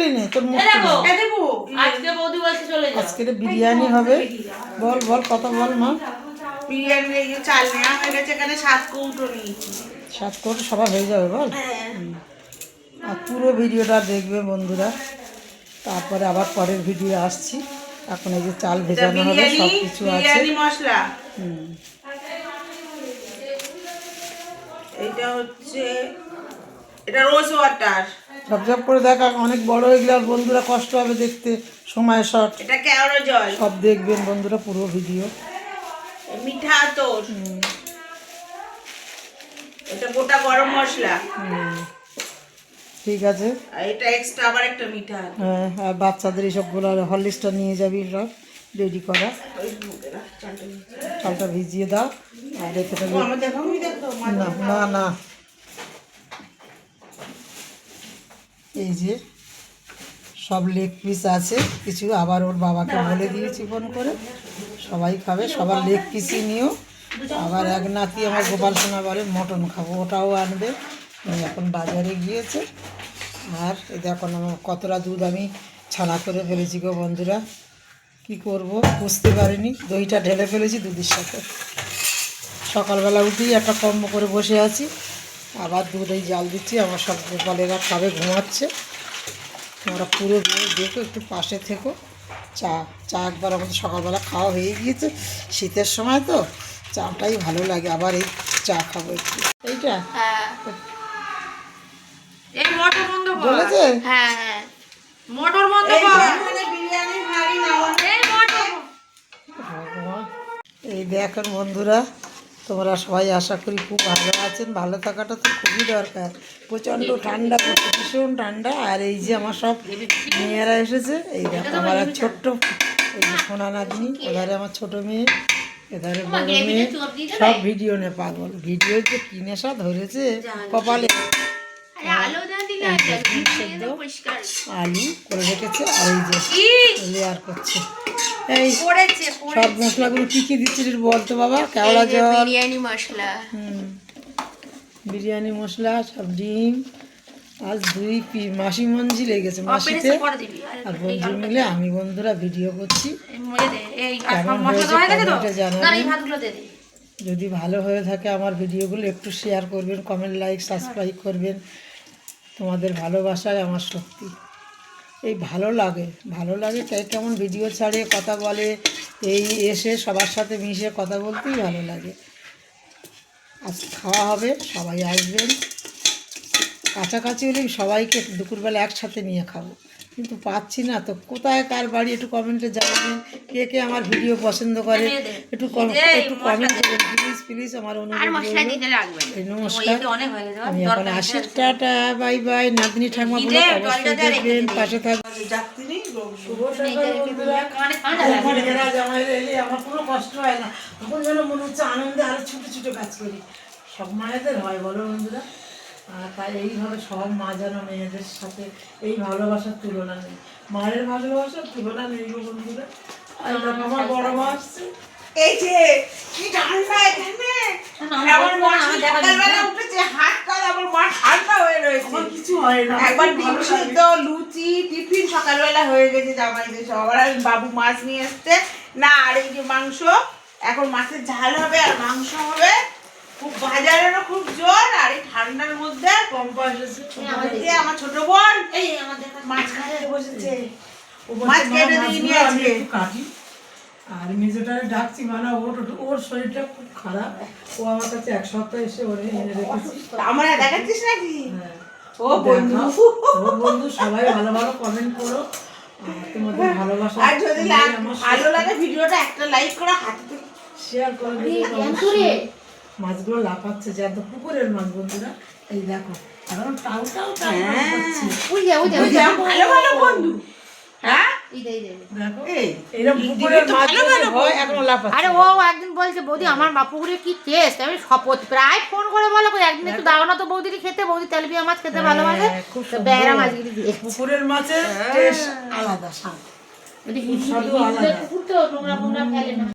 বলি নে তোর মুখ দেবো আজকে বৌদি বলছে চলে যাও। আজকে বিরিয়ানি হবে। বল বল কথা বল মা। বিরিয়ানি এই চাল নেওয়া হয়ে গেছে এখানে সাত কৌটো নিয়েছি। সাত করে সবার হয়ে যাবে বল। আর পুরো ভিডিওটা দেখবে বন্ধুরা। তারপরে আবার পরের ভিডিও আসছি। এখন এই যে চাল ভেজানো হবে সব কিছু আছে। মশলা। হুম। এটা হচ্ছে এটা রোজ ওয়াটার। সব করে দেখা অনেক বড় হয়ে গেলে আর বন্ধুরা কষ্ট হবে দেখতে। সময় শর্ট এটা কেওড়া জল। সব দেখবেন বন্ধুরা পুরো ভিডিও মিঠা তোর এটা গোটা গরম মশলা। ঠিক আছে। আর এটা এক্সট্রা আবার একটা মিঠা হ্যাঁ আর বাচ্চাদের এইসবগুলো হরলিক্সটা নিয়ে যাবি সব রেডি করা। চালটা ভিজিয়ে দাও। আর রেখে দেবে না না না। এই যে সব লেগ পিস আছে। কিছু আবার ওর বাবাকে বলে দিয়েছি ফোন করে। সবাই খাবে, সবার লেগ পিসই নিও। আবার এক নাতি আমার গোপাল সোনা বলে, মটন খাব, ওটাও আনবে। এখন বাজারে গিয়েছে। আর দেখো আমার কতটা দুধ আমি ছানা করে ফেলেছি গো বন্ধুরা। কি করব? বুঝতে পারিনি। দইটা ঢেলে ফেলেছি দুধের সাথে। সকালবেলা উঠেই একটা কর্ম করে বসে আছি। আবার দুধ এই জাল দিচ্ছি আমার সব গোপালেরা খাবে ঘুমাচ্ছে। তোমরা পুরো দিয়ে দেখো একটু পাশে থেকো। চা চা একবার আমাদের সকালবেলা খাওয়া হয়ে গিয়েছে শীতের সময় তো চাটাই ভালো লাগে আবার এই চা খাব একটু। এইটা? হ্যাঁ। এই বলেছে? হ্যাঁ হ্যাঁ। মোটর বন্ধ এই দেখেন বন্ধুরা তোমরা সবাই আশা করি খুব ভালো আছেন ভালো থাকাটা তো খুবই দরকার। প্রচণ্ড ঠান্ডা পড়ছে ভীষণ ঠান্ডা। আর এই যে আমার সব মেয়েরা এসেছে এই দেখো আমার আর ছোট্ট এই যে সোনা নাতনি এধারে আমার ছোট মেয়ে এধারে বড় মেয়ে সব ভিডিও নে পাগল। ভিডিও যে কি নেশা ধরেছে কপালে। আরে আলো আর করে রেখেছে আর এই যে লেয়ার করছে। এই সব মশলাগুলো কী কী দিচ্ছিস বলতো বাবা কেওড়া জল। বিরিয়ানি মশলা। হুম। বিরিয়ানি মশলা সব ডিম আজ দুই পি মাসি মঞ্জি লেগেছে মাসিতে। আর বন্ধু মিলে আমি বন্ধুরা ভিডিও করছি। যদি ভালো হয়ে থাকে আমার ভিডিওগুলো একটু শেয়ার করবেন কমেন্ট লাইক সাবস্ক্রাইব করবেন। তোমাদের ভালোবাসায় আমার শক্তি। এই ভালো লাগে ভালো লাগে তাই কেমন ভিডিও ছাড়ে, কথা বলে, এই এসে সবার সাথে মিশে কথা বলতেই ভালো লাগে। আজ খাওয়া হবে, সবাই আসবেন। কাছাকাছি হলে সবাইকে দুপুরবেলা একসাথে নিয়ে খাব। কিন্তু পাচ্ছি না। তো কোথায় কার বাড়ি একটু কমেন্টে জানাবেন। কে কে আমার ভিডিও পছন্দ করে? একটু একটু কমেন্ট করবেন। প্লিজ প্লিজ আমার আর অনুরোধ নমস্কার। হয়ে আমি এখন আসি টাটা বাই বাই নাতনি ঠাকুমা বলে অবশ্যই দেখবেন। পাশে থাকবেন মানে ঠান্ডা লাগে আমার এরা জামাই এলে আমার কোনো কষ্ট হয় না। তখন যেন মনে হচ্ছে আনন্দে আরও ছোটো ছোটো কাজ করি। সব মায়েদের হয় বলো বন্ধুরা। তাই এইভাবে সব মা যেন মেয়েদের সাথে এই ভালোবাসার তুলনা নেই। মায়ের ভালোবাসার তুলনা নেই গো বন্ধুরা। আমার বড় মা আসছে। এই যে কি ঠান্ডা এখানে? আমার মা সকালবেলা উঠেছে হাত কাল আমার মা ঠান্ডা হয়ে রয়েছে। কিছু হয় না। একবার ডিম সিদ্ধ লুচি টিফিন সকালবেলা হয়ে গেছে জামাইদের আর বাবু মাছ নিয়ে এসছে। না আর এই যে মাংস এখন মাছের ঝাল হবে আর মাংস হবে। খুব বাজারেরও খুব জোর আর এই ঠান্ডার মধ্যে এসেছে আমার ছোট বোন। এই আমাদের মাছ কাটতে বসেছে। ও মাছ কেটে দিয়ে নিয়ে মাছগুলো আমি আসবে। একটু কাটি। আর মেজোটারে ডাকছি মানে ওর ওর শরীরটা খুব খারাপ। ও আমার কাছে এক সপ্তাহ এসে ওরে এনে রেখেছি। আমরা দেখাচ্ছিস নাকি? হ্যাঁ। ও বন্ধু। ও বন্ধু সবাই ভালো ভালো কমেন্ট করো। তোমাদের ভালোবাসা আর যদি ভালো লাগে ভিডিওটা একটা লাইক করো হাতে শেয়ার করে দিও। মাছগুলো লাফাচ্ছে যে একদম পুকুরের মাছ বন্ধুরা। এই দেখো এখন টাউ টাউ টাউ করছে। ওই যে ওই যে ওই যে। ভালো ভালো বন্ধু। হ্যাঁ? এই যে এই যে। দেখো এই এরকম পুকুরের মাছ যদি হয় এখনও লাফাচ্ছে। আরে ও একদিন বলছে বৌদি আমার মা পুকুরে কি টেস্ট আমি শপথ প্রায় ফোন করে বলো কই একদিন একটু দাও না তো বৌদিকে খেতে বৌদি মাছ খেতে ভালোবাসে হ্যাঁ, খুব তো বেড়া মাছগুলি দিয়ে। পুকুরের মাছের টেস্ট আলাদা স্বাদ। নোংরা ফেলে না।